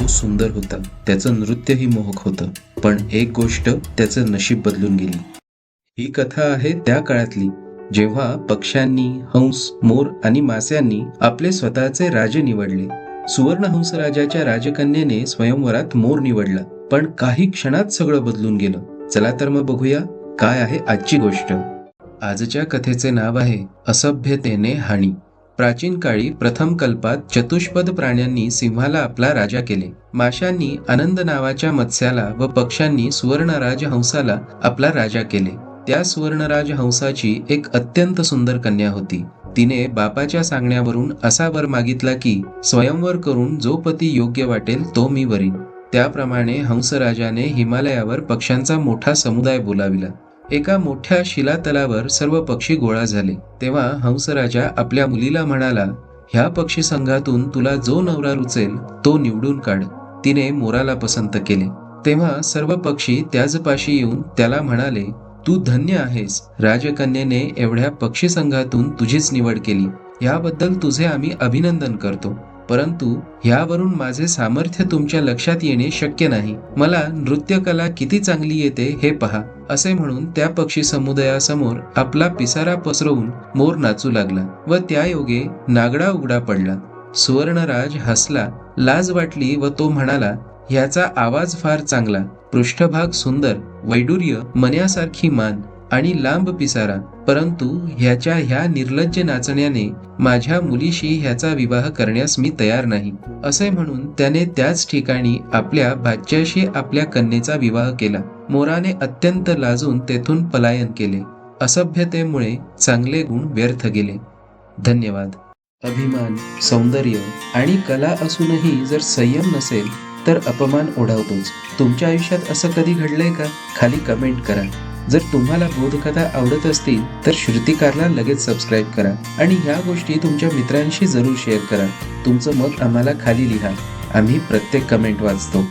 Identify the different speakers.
Speaker 1: तो सुंदर होता. त्याचं नृत्यही मोहक होतं. पण एक गोष्ट त्याचं नशीब बदलून गेली. ही कथा आहे त्या काळातली. जेव्हा पक्ष्यांनी हंस मोर आणि मास्यांनी आपले स्वतःचे राजे निवडले. सुवर्णहंस राजाच्या राजकन्येने स्वयंवरात मोर निवडला. पण काही क्षणात सगळं बदलून गेलं. चला तर मग बघूया काय आहे आजची गोष्ट. आजच्या कथेचे नाव आहे असभ्यतेने हानी प्राचीन काळी प्रथम कल्पात चतुष्पद प्राण्यांनी सिंहाला आपला राजा केले. माशांनी आनंद नावाच्या मत्स्याला व पक्ष्यांनी सुवर्णराज हंसाला आपला राजा केले. त्या सुवर्णराज हंसाची एक अत्यंत सुंदर कन्या होती. तिने बापाच्या सांगण्यावरून असा वर मागितला की स्वयंवर करून जो पती योग्य वाटेल तो मी वरीन. त्याप्रमाणे हंसराजाने हिमालयावर पक्ष्यांचा मोठा समुदाय बोलाविला. एका मोठ्या शिलातलावर सर्व पक्षी गोळा झाले. तेव्हा हंसराजा आपल्या मुलीला म्हणाला ह्या पक्षी संघातून तुला जो नवरा रुचेल तो निवडून काढ. तिने मोराला पसंत केले. तेव्हा सर्व पक्षी त्याचपाशी येऊन त्याला म्हणाले तू धन्य आहेस. राजकन्येने एवढ्या पक्षी संघातून तुझीच निवड केली. याबद्दल तुझे आम्ही अभिनंदन करतो. परंतु ह्यावरून माझे सामर्थ्य तुमच्या लक्षात येणे शक्य नाही. मला नृत्यकला किती चांगली येते हे पहा असे म्हणून त्या पक्षी समुदायासमोर आपला पिसारा पसरवून मोर नाचू लागला व त्यायोगे नागडा उघडा पडला. सुवर्णराज हसला लाज वाटली व तो म्हणाला ह्याचा आवाज फार चांगला पृष्ठभाग सुंदर वैडूर्य मन्यासारखी मान आणि लांब पिसारा. परंतु ह्याच्या ह्या निर्लज्ज नाचण्याने माझ्या मुलीशी ह्याचा विवाह करण्यास मी तयार नाही. असे म्हणून त्याने त्याच ठिकाणी आपल्या भाच्याशी आपल्या कन्येचा विवाह केला. मोराने अत्यंत लाजून तेथून पलायन केले. असभ्यतेमुळे चांगले गुण व्यर्थ गेले. धन्यवाद. अभिमान सौंदर्य आणि कला असूनही जर संयम नसेल तर अपमान ओढावतोच. तुमच्या आयुष्यात असं कधी घडलंय का? खाली कमेंट करा. जर तुम्हाला बोधकथा आवडत असतील तर श्रुतिकारला लगेच सबस्क्राईब करा आणि ह्या गोष्टी तुमच्या मित्रांशी जरूर शेअर करा. तुमचं मत आम्हाला खाली लिहा. आम्ही प्रत्येक कमेंट वाचतो.